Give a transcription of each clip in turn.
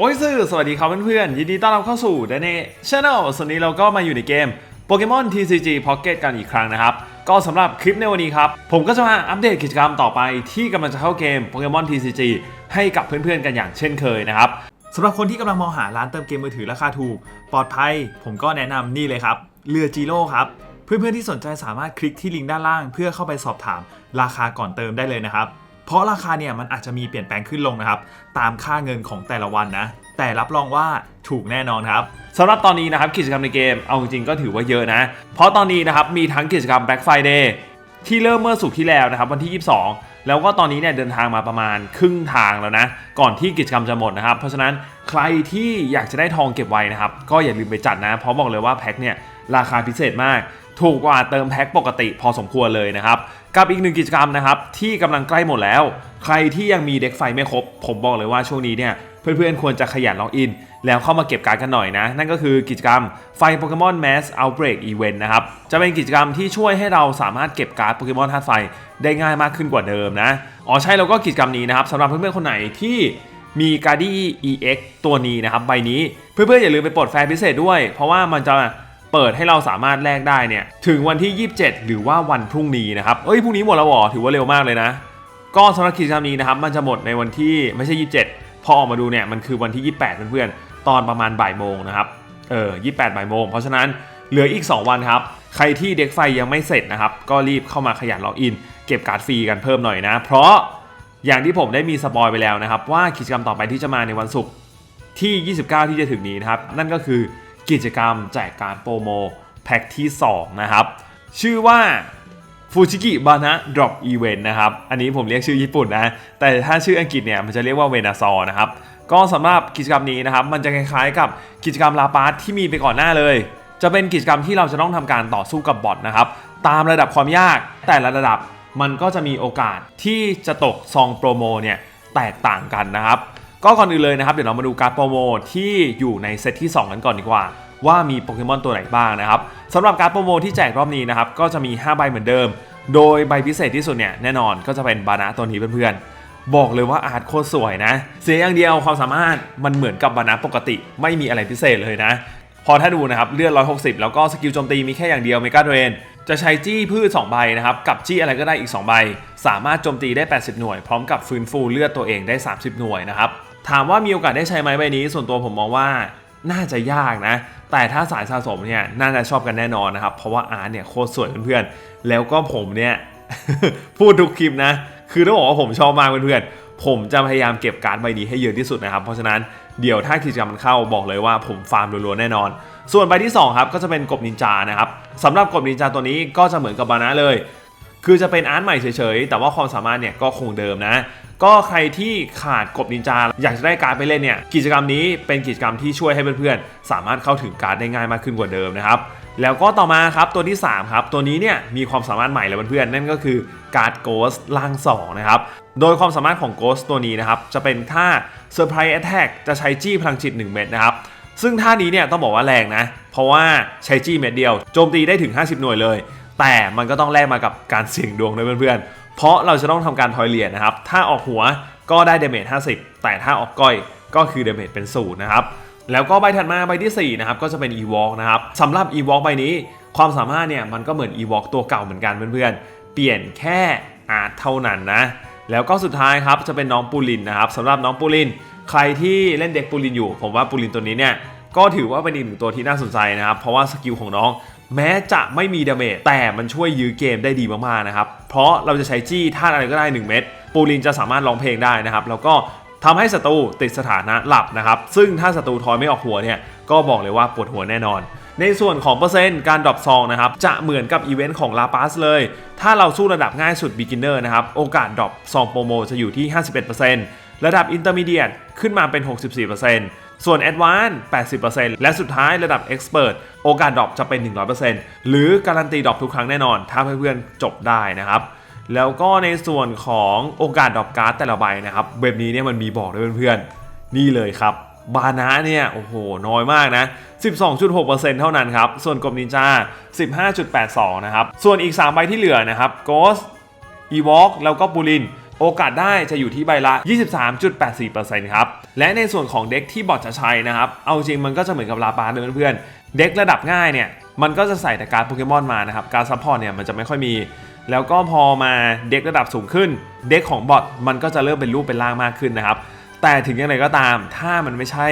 โอ้ยซื่อสวัสดีครับเพื่อนๆ ยินดีต้อนรับเข้าสู่ดนเน่ช n แนลส่วนนี้เราก็มาอยู่ในเกมโปเกมอน TCG Pocket กันอีกครั้งนะครับ ก็สำหรับคลิปในวันนี้ครับ ผมก็จะมาอัปเดตกิจกรรมต่อไปที่กำลังจะเข้าเกมโปเกมอน TCG ให้กับเพื่อนๆ กันอย่างเช่นเคยนะครับสำหรับคนที่กำลังมองหาร้านเติมเกมมือถือราคาถูก ปลอดภัย ผมก็แนะนำนี่เลยครับเรือจีโร่ครับเพื่อนๆที่สนใจสามารถคลิกที่ลิงก์ด้านล่าง เพื่อเข้าไปสอบถามราคาก่อนเติมได้เลยนะครับ เพราะราคาเนี่ยมันอาจจะมีเปลี่ยนแปลงขึ้นลงนะครับ ตามค่าเงินของแต่ละวันนะ แต่รับรองว่าถูกแน่นอนครับสำหรับตอนนี้นะครับกิจกรรมในเกมเอาจริงๆก็ถือว่าเยอะนะ เพราะตอนนี้นะครับมีทั้งกิจกรรม Black Friday ที่เริ่มเมื่อสุกที่แล้วนะครับวันที่ 22 แล้วก็ตอนนี้เนี่ยเดินทางมาประมาณครึ่งทางแล้วนะ ก่อนที่กิจกรรมจะหมดนะครับ เพราะฉะนั้นใครที่อยากจะได้ทองเก็บไว้นะครับ ก็อย่าลืมไปจัดนะ เพราะบอกเลยว่าแพ็คเนี่ยราคาพิเศษมาก ถูกกว่าเติมแพ็คปกติพอสมควรเลยนะครับ กับอีกหนึ่งกิจกรรมนะครับ ที่กำลังใกล้หมดแล้ว ใครที่ยังมีเด็กไฟไม่ครบ ผมบอกเลยว่าช่วงนี้เนี่ยเพื่อนๆ ควรจะขยันล็อกอิน แล้วเข้ามาเก็บการ์ดกันหน่อยนะ นั่นก็คือกิจกรรมไฟโปเกมอน Mass Outbreak Event นะครับ จะเป็นกิจกรรมที่ช่วยให้เราสามารถเก็บการ์ดโปเกมอนธาตุไฟได้ง่ายมากขึ้นกว่าเดิมนะ อ๋อใช่แล้วก็กิจกรรมนี้นะครับสำหรับเพื่อนๆ คนไหนที่มีการ์ดี้ EX ตัวนี้นะครับใบนี้ เพื่อนๆ อย่าลืมไปปลดแฟร์พิเศษด้วย เพราะว่ามันจะ เปิดให้เราสามารถแลกได้เนี่ยถึงวันที่ 27 หรือว่าวันพรุ่งนี้นะครับเอ้ยพรุ่งนี้หมดแล้วหรอถือว่าเร็วมากเลยนะ ก็สำหรับกิจกรรมนี้นะครับมันจะหมดในวันที่ไม่ใช่ 27 พอออกมาดูเนี่ยมันคือวันที่ 28 เพื่อนๆตอนประมาณบ่ายโมงนะครับเออ28บ่ายโมงเพราะฉะนั้นเหลืออีก 2 วันครับใครที่เด็กไฟยังไม่เสร็จนะครับก็รีบเข้ามาขยันล็อกอิน เก็บการ์ดฟรีกันเพิ่มหน่อยนะ เพราะอย่างที่ผมได้มีสปอยไปแล้วนะครับว่ากิจกรรมต่อไปที่จะมาในวันศุกร์ที่ 29 ที่จะถึงนี้นะครับนั่นก็คือ กิจกรรมแจกการโปรโมแพ็คที่ 2 นะครับ ชื่อว่าฟูจิกิบานะดรอปอีเวนต์นะครับ อันนี้ผมเรียกชื่อญี่ปุ่นนะ แต่ถ้าชื่ออังกฤษเนี่ยมันจะเรียกว่าเวนาซอนะครับ ก็สำหรับกิจกรรมนี้นะครับ มันจะคล้ายๆกับกิจกรรมลาปาร์ตที่มีไปก่อนหน้าเลย จะเป็นกิจกรรมที่เราจะต้องทำการต่อสู้กับบอทนะครับ ตามระดับความยากแต่ละระดับมันก็จะมีโอกาสที่จะตกซองโปรโมเนี่ยแตกต่างกันนะครับ ก็ก่อนอื่นเลยนะครับเดี๋ยวเรามาดูการ์ดโปรโมที่อยู่ในเซตที่ 2 กันก่อนดีกว่า ว่ามีโปเกมอนตัวไหนบ้างนะครับสำหรับการ์ดโปรโมที่แจกรอบนี้นะครับก็จะมี 5 ใบเหมือนเดิม โดยใบพิเศษที่สุดเนี่ยแน่นอนก็จะเป็นบานะตัวนี้เพื่อนๆบอกเลยว่าอาร์ตโคตรสวยนะเสียอย่างเดียวความสามารถมันเหมือนกับบานะปกติ ไม่มีอะไรพิเศษเลยนะ พอถ้าดูนะครับเลือด 160 แล้วก็สกิลโจมตีมีแค่อย่างเดียวเมกาเดรนจะใช้จี้พืช 2 ใบนะครับ กับจี้อะไรก็ได้อีก 2 ใบ สามารถโจมตีได้ 80 หน่วย พร้อมกับฟื้นฟูเลือดตัวเองได้ 30 หน่วยนะครับ ถามว่ามีโอกาสได้ใช้ไหมใบนี้ ส่วนตัวผมมองว่าน่าจะยากนะ แต่ถ้าสายสะสมเนี่ยน่าจะชอบกันแน่นอนนะครับ เพราะว่าอาร์ตเนี่ยโคตรสวยเพื่อนๆ แล้วก็ผมเนี่ยพูดทุกคลิปนะ คือต้องบอกว่าผมชอบมากเพื่อนๆ ผมจะพยายามเก็บการ์ดใบนี้ให้เยอะที่สุดนะครับ เพราะฉะนั้นเดี๋ยวถ้ากิจกรรมมันเข้าบอกเลยว่าผมฟาร์มรัวๆแน่นอน ส่วนใบที่2ครับก็จะเป็นกบนินจานะครับสำหรับกบนินจาตัวนี้ก็จะเหมือนกับบานะเลย คือจะเป็นอาร์ตใหม่เฉยๆ แต่ว่าความสามารถเนี่ยก็คงเดิมนะ ก็ใครที่ขาดกบนินจาอยากจะได้การ์ดไปเล่นเนี่ยกิจกรรมนี้เป็นกิจกรรมที่ช่วยให้เพื่อนๆสามารถเข้าถึงการ์ดได้ง่ายมากขึ้นกว่าเดิมนะครับแล้วก็ต่อมาครับตัวที่ 3 ครับ ตัวนี้เนี่ยมีความสามารถใหม่เลยเพื่อนๆนั่นก็คือการ์ดโกสล่าง 2 นะครับ โดยความสามารถของโกสตัวนี้นะครับ จะเป็นท่า Surprise Attack จะใช้จี้พลังจิต 1 เม็ดนะครับ ซึ่งท่านี้เนี่ยต้องบอกว่าแรงนะ เพราะว่าใช้จี้เม็ดเดียวโจมตีได้ถึง 50 หน่วยเลย แต่มันก็ต้องแลกมากับการเสี่ยงดวงด้วยเพื่อนๆ เพราะเราจะต้องทำการทอยเหรียญนะครับ ถ้าออกหัวก็ได้เดเมจ50 แต่ถ้าออกก้อยก็คือเดเมจเป็นศูนย์นะครับ แล้วก็ใบถัดมาใบที่ 4 นะครับ ก็จะเป็น e w a l k นะครับสำหรับ e w a l k ใบนี้ ความสามารถเนี่ยมันก็เหมือน e w a l k ตัวเก่าเหมือนกันเพื่อนๆ เปลี่ยนแค่อาร์ตเท่านั้นนะ แล้วก็สุดท้ายครับจะเป็นน้องปูลินนะครับสำหรับน้องปูลิน ใครที่เล่นเด็กปูลินอยู่ ผมว่าปูลินตัวนี้เนี่ยก็ถือว่าเป็นอีกหนึ่งตัวที่น่าสนใจนะครับ เพราะว่าสกิลของน้อง แม้จะไม่มีดาเมจแต่มันช่วยยื้อเกมได้ดีมากๆนะครับ เพราะเราจะใช้จี้ท่าอะไรก็ได้ 1 เม็ดปูลินจะสามารถร้องเพลงได้นะครับ แล้วก็ทำให้ศัตรูติดสถานะหลับนะครับ ซึ่งถ้าศัตรูทอยไม่ออกหัวเนี่ยก็บอกเลยว่าปวดหัวแน่นอน ในส่วนของเปอร์เซ็นต์การดรอปซองนะครับจะเหมือนกับอีเวนต์ของลาปาสเลย ถ้าเราสู้ระดับง่ายสุด Beginner นะครับโอกาสดรอปซองโปรโมจะอยู่ที่ 51%ระดับ Intermediate ขึ้นมาเป็น 64% ส่วน Advanced 80%และสุดท้ายระดับ Expert โอกาสดรอปจะเป็น 100%หรือการันตีดรอปทุกครั้งแน่นอน ถ้าเพื่อนๆจบได้นะครับแล้วก็ในส่วนของโอกาสดรอปการ์ดแต่ละใบนะครับเว็บนี้เนี่ยมันมีบอกด้วยเพื่อนๆ นี่เลยครับ บานะเนี่ยโอ้โห น้อยมากนะ 12.6%เท่านั้นครับ ส่วนกบนินจา 15.82 นะครับ ส่วนอีก 3 ใบที่เหลือนะครับ Ghost e w a l k แล้วก็ปูลิน โอกาสได้จะอยู่ที่ใบละ 23.84%ครับ และในส่วนของเด็กที่บอทจะใช้นะครับ เอาจริงมันก็จะเหมือนกับลาปาเลยเพื่อนๆ เด็กระดับง่ายเนี่ย มันก็จะใส่แต่การดโปเกมอนมานะครับ การซัพพอร์ตเนี่ยมันจะไม่ค่อยมี แล้วก็พอมาเด็กระดับสูงขึ้น เด็กของบอทมันก็จะเริ่มเป็นรูปเป็นร่างมากขึ้นนะครับ แต่ถึงอย่างไรก็ตาม ถ้ามันไม่ใช่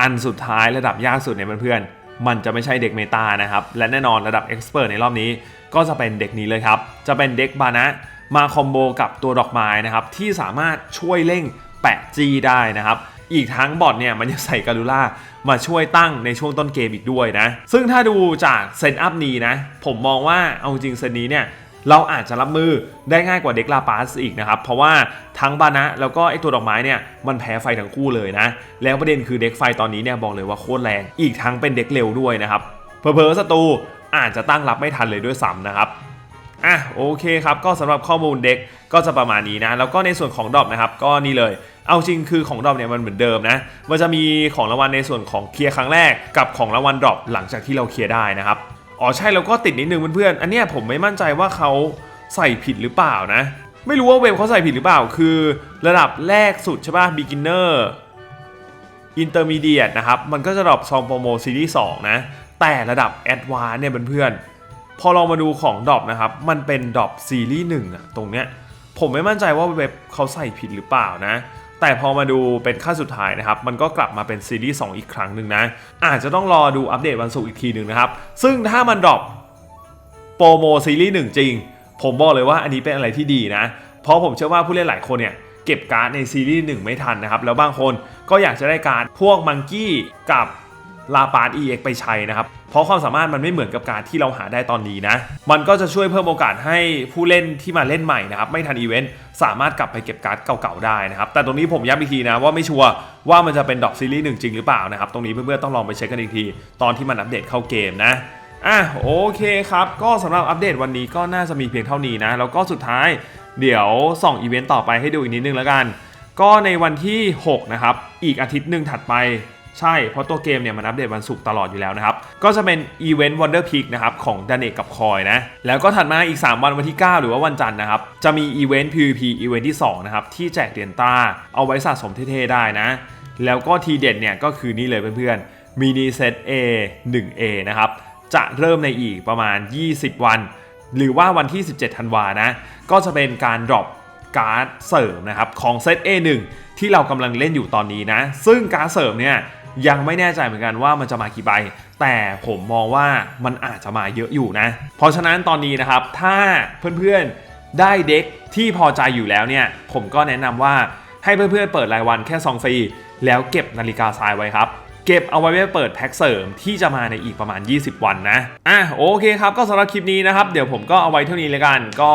อันสุดท้ายระดับยากสุดเนี่ยเพื่อนๆ มันจะไม่ใช่เด็กเมตานะครับ และแน่นอนระดับเอ็กซ์เพรสในรอบนี้ ก็จะเป็นเด็กนี้เลยครับ จะเป็นเด็กบานะ มาคอมโบกับตัวดอกไม้นะครับที่สามารถช่วยเร่งแปะจีได้นะครับอีกทั้งบอทเนี่ยมันยังใส่การูล่ามาช่วยตั้งในช่วงต้นเกมอีกด้วยนะ ซึ่งถ้าดูจากเซตอัพนี้นะ ผมมองว่าเอาจริงเซตนี้เนี่ยเราอาจจะรับมือได้ง่ายกว่าเด็กลาปาสอีกนะครับ เพราะว่าทั้งบานะแล้วก็ไอตัวดอกไม้เนี่ยมันแพ้ไฟทั้งคู่เลยนะ แล้วประเด็นคือเด็กไฟตอนนี้เนี่ยบอกเลยว่าโคตรแรง อีกทั้งเป็นเด็กเร็วด้วยนะครับเพอเพอศัตรูอาจจะตั้งรับไม่ทันเลยด้วยซ้ำนะครับ อะโอเคครับก็สำหรับข้อมูลเด็กก็จะประมาณนี้นะ แล้วก็ในส่วนของดรอปนะครับก็นี่เลย เอาจริงคือของดรอปเนี่ยมันเหมือนเดิมนะมันจะมีของรางวัลในส่วนของเคลียร์ครั้งแรกกับของรางวัลดรอปหลังจากที่เราเคลียร์ได้นะครับอ๋อใช่แล้วก็ติดนิดนึงเพื่อนๆอันเนี้ยผมไม่มั่นใจว่าเขาใส่ผิดหรือเปล่านะ ไม่รู้ว่าเว็บเขาใส่ผิดหรือเปล่า คือระดับแรกสุดใช่ป่ะ beginner intermediate นะครับมันก็จะดรอปซองโปรโมซีรีส์2นะแต่ระดับ advanced เนี่ยเพื่อนๆ พอลองมาดูของดรอปนะครับ มันเป็นดรอปซีรีส์1อะตรงเนี้ยผมไม่มั่นใจว่าเว็บเขาใส่ผิดหรือเปล่านะ แต่พอมาดูเป็นขั้นสุดท้ายนะครับ มันก็กลับมาเป็นซีรีส์2อีกครั้งหนึ่งนะ อาจจะต้องรอดูอัปเดตวันศุกร์อีกทีหนึ่งนะครับ ซึ่งถ้ามันดรอปโปรโมซีรีส์1จริง ผมบอกเลยว่าอันนี้เป็นอะไรที่ดีนะ เพราะผมเชื่อว่าผู้เล่นหลายคนเนี่ยเก็บการ์ดในซีรีส์1ไม่ทันนะครับ แล้วบางคนก็อยากจะได้การ์ดพวกมังกี้กับ ลาปาร์ EX ไปใช้นะครับ เพราะความสามารถมันไม่เหมือนกับการที่เราหาได้ตอนนี้นะ มันก็จะช่วยเพิ่มโอกาสให้ผู้เล่นที่มาเล่นใหม่นะครับ ไม่ทันอีเวนต์สามารถกลับไปเก็บการ์ดเก่าๆได้นะครับ แต่ตรงนี้ผมย้ำอีกทีนะว่าไม่ชัวร์ว่ามันจะเป็นดอกซีรีส์หนึ่งจริงหรือเปล่านะครับ ตรงนี้เพื่อนๆต้องลองไปเช็คกันอีกที ตอนที่มันอัปเดตเข้าเกมนะอะโอเคครับ ก็สำหรับอัปเดตวันนี้ก็น่าจะมีเพียงเท่านี้นะ แล้วก็สุดท้ายเดี๋ยวส่องอีเวนต์ต่อไปให้ดูอีกนิดนึงแล้วกัน ก็ในวันที่ 6 นะครับ อีกอาทิตย์หนึ่งถัดไป ใช่ เพราะตัวเกมเนี่ยมันอัปเดตวันศุกร์ตลอดอยู่แล้วนะครับ ก็จะเป็นอีเวนต์ Wonder Peak นะครับของดันเอกกับคอยนะ แล้วก็ถัดมาอีก 3 วันวันที่ 9 หรือว่าวันจันทร์นะครับ จะมีอีเวนต์ PVP อีเวนต์ที่ 2 นะครับ ที่แจกเหรียญตา เอาไว้สะสมเท่ๆได้นะ แล้วก็ทีเด็ดเนี่ยก็คือนี่เลยเพื่อนๆมินิเซต A 1A นะครับจะเริ่มในอีกประมาณ 20 วัน หรือว่าวันที่ 17ธันวานะก็จะเป็นการดรอปการ์ดเสริมนะครับของเซต A1 ที่เรากำลังเล่นอยู่ตอนนี้นะซึ่งการ์ดเสริมเนี่ย ยังไม่แน่ใจเหมือนกันว่ามันจะมากี่ใบ แต่ผมมองว่ามันอาจจะมาเยอะอยู่นะ เพราะฉะนั้นตอนนี้นะครับ ถ้าเพื่อนๆได้เด็กที่พอใจอยู่แล้วเนี่ย ผมก็แนะนำว่าให้เพื่อนๆเปิดรายวันแค่ซองฟรีแล้วเก็บนาฬิกาทรายไว้ครับ เก็บเอาไว้ไว้เปิดแพ็คเสริมที่จะมาในอีกประมาณ 20 วันนะ อะโอเคครับ ก็สำหรับคลิปนี้นะครับ เดี๋ยวผมก็เอาไว้เท่านี้เลยกัน ก็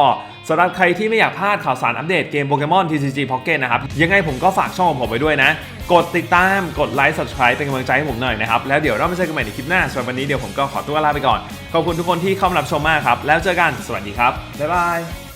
สำหรับใครที่ไม่อยากพลาดข่าวสารอัปเดตเกมโปเกมอน TCG Pocket นะครับ ยังไงผมก็ฝากช่องของผมไว้ด้วยนะ กดติดตาม กดไลค์ subscribe เป็นกำลังใจให้ผมหน่อยนะครับ แล้วเดี๋ยวเรามาเจอกันใหม่ในคลิปหน้าสำหรับวันนี้เดี๋ยวผมก็ขอตัวลาไปก่อน ขอบคุณทุกคนที่เข้ามารับชมมากครับ แล้วเจอกัน สวัสดีครับ บ๊ายบาย